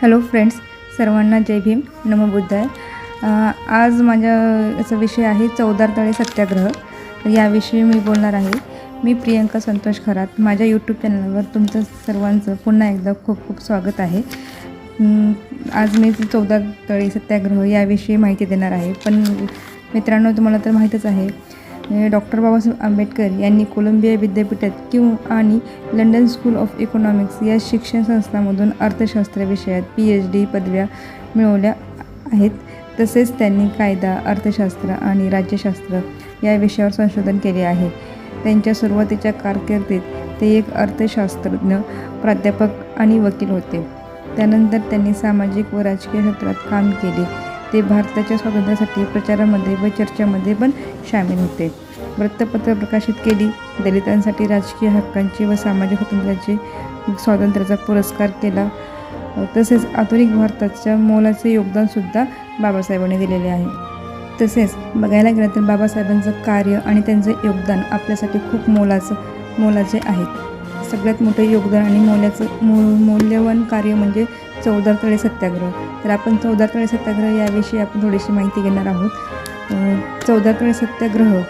Hello friends सर्वांना जय भीम नमो बुद्धाय आज माझ्या याचा विषय आहे चौदार तळे सत्याग्रह. याविषयी मी बोलणार आहे. मी प्रियंका संतोष खरात. माझ्या यूट्यूब चॅनलवर तुमचं सर्वांचं पुन्हा एकदा खूप खूप स्वागत आहे. आज मी चौदार तळे सत्याग्रह याविषयी माहिती देणार आहे. पण मित्रांनो तुम्हाला तर माहीतच आहे. डॉक्टर बाबासाहेब आंबेडकर यांनी कोलंबिया विद्यापीठात किंवा आणि लंडन स्कूल ऑफ इकॉनॉमिक्स या शिक्षण संस्थांमधून अर्थशास्त्र विषयात पी एच डी पदव्या मिळवल्या आहेत. तसेच त्यांनी कायदा अर्थशास्त्र आणि राज्यशास्त्र या विषयावर संशोधन केले आहे. त्यांच्या सुरुवातीच्या कारकिर्दीत ते एक अर्थशास्त्रज्ञ प्राध्यापक आणि वकील होते. त्यानंतर त्यांनी सामाजिक व राजकीय क्षेत्रात काम केले. ते भारताच्या स्वातंत्र्यासाठी प्रचारामध्ये व चर्चामध्ये पण सामील होते. वृत्तपत्र प्रकाशित केली. दलितांसाठी राजकीय हक्कांची व सामाजिक स्वातंत्र्याचे स्वातंत्र्याचा पुरस्कार केला. तसेच आधुनिक भारताच्या मोलाचे योगदानसुद्धा बाबासाहेबांनी दिलेले आहे. तसेच बघायला गेलं तर बाबासाहेबांचं कार्य आणि त्यांचं योगदान आपल्यासाठी खूप मोलाचं मोलाचे आहे. सगळ्यात मोठं योगदान आणि मोलाचं मो मौल्यवान कार्य म्हणजे चौदार तळे सत्याग्रह. तर आपण चौदा तळे सत्याग्रह याविषयी आपण थोडीशी माहिती घेणार आहोत. चौदा तळे सत्याग्रह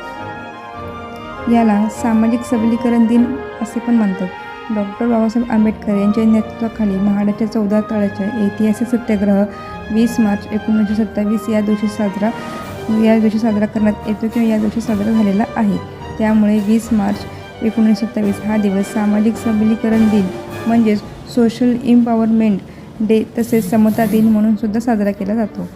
याला सामाजिक सबलीकरण दिन असे पण म्हणतात डॉक्टर बाबासाहेब आंबेडकर यांच्या नेतृत्वाखाली महाडाच्या चौदा तळाच्या ऐतिहासिक सत्याग्रह वीस मार्च एकोणीसशे सत्तावीस या दिवशी साजरा या दिवशी साजरा करण्यात येतो किंवा या दिवशी साजरा झालेला आहे. त्यामुळे वीस मार्च एकोणीसशे सत्तावीस हा दिवस सामाजिक सबलीकरण दिन म्हणजेच सोशल इम्पॉवरमेंट डे तसेच समता दिन म्हणून सुद्धा साजरा केला जातो.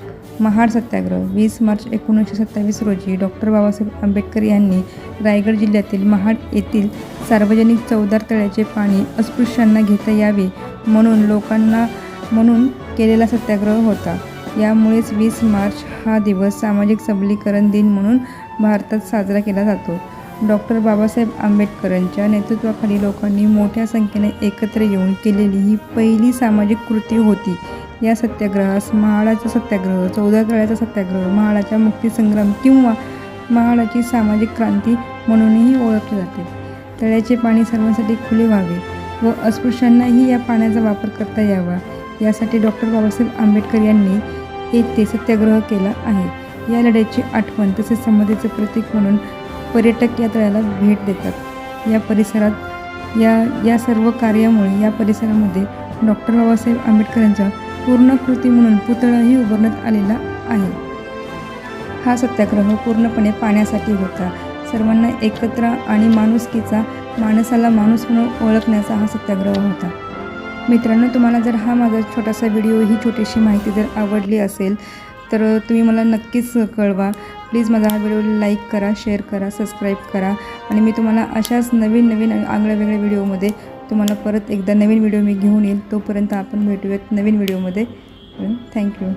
महाड सत्याग्रह वीस मार्च एकोणीसशे सत्तावीस रोजी डॉक्टर बाबासाहेब आंबेडकर यांनी रायगड जिल्ह्यातील महाड येथील सार्वजनिक चौदार तळ्याचे पाणी अस्पृश्यांना घेता यावे म्हणून लोकांना म्हणून केलेला सत्याग्रह होता. यामुळेच वीस मार्च हा दिवस सामाजिक सबलीकरण दिन म्हणून भारतात साजरा केला जातो. डॉक्टर बाबासाहेब आंबेडकरांच्या नेतृत्वाखाली लोकांनी मोठ्या संख्येने एकत्र येऊन केलेली ही पहिली सामाजिक कृती होती. या सत्याग्रहास महाडाचा सत्याग्रह चौदा तळ्याचा सत्याग्रह महाळाच्या मुक्तीसंग्राम किंवा महाडाची सामाजिक क्रांती म्हणूनही ओळखले जाते. तळ्याचे पाणी सर्वांसाठी खुले व्हावे व अस्पृश्यांनाही या पाण्याचा वापर करता यावा यासाठी डॉक्टर बाबासाहेब आंबेडकर यांनी येथे सत्याग्रह केला आहे. या लढ्याची आठवण तसेच समतेचे प्रतीक म्हणून पर्यटक या तळ्याला भेट देतात. या परिसरात या या सर्व कार्यामुळे या परिसरामध्ये डॉक्टर बाबासाहेब आंबेडकरांचा पूर्णकृती म्हणून पुतळाही उभारण्यात आलेला आहे. हा सत्याग्रह पूर्णपणे पाण्यासाठी होता. सर्वांना एकत्र आणि माणुसकीचा माणसाला माणूस म्हणून ओळखण्याचा हा सत्याग्रह होता. मित्रांनो तुम्हाला जर हा माझा छोटासा व्हिडिओ ही छोटीशी माहिती जर आवडली असेल तर तुम्ही मला नक्कीच कळवा. प्लीज माझा हा व्हिडिओ लाईक करा शेअर करा सबस्क्राईब करा. आणि मी तुम्हाला अशाच नवीन नवीन आगळ्या वेगळ्या व्हिडिओमध्ये तुम्हाला परत एकदा नवीन व्हिडिओ मी घेऊन येईल. तोपर्यंत आपण भेटूयात नवीन व्हिडिओमध्ये थँक्यू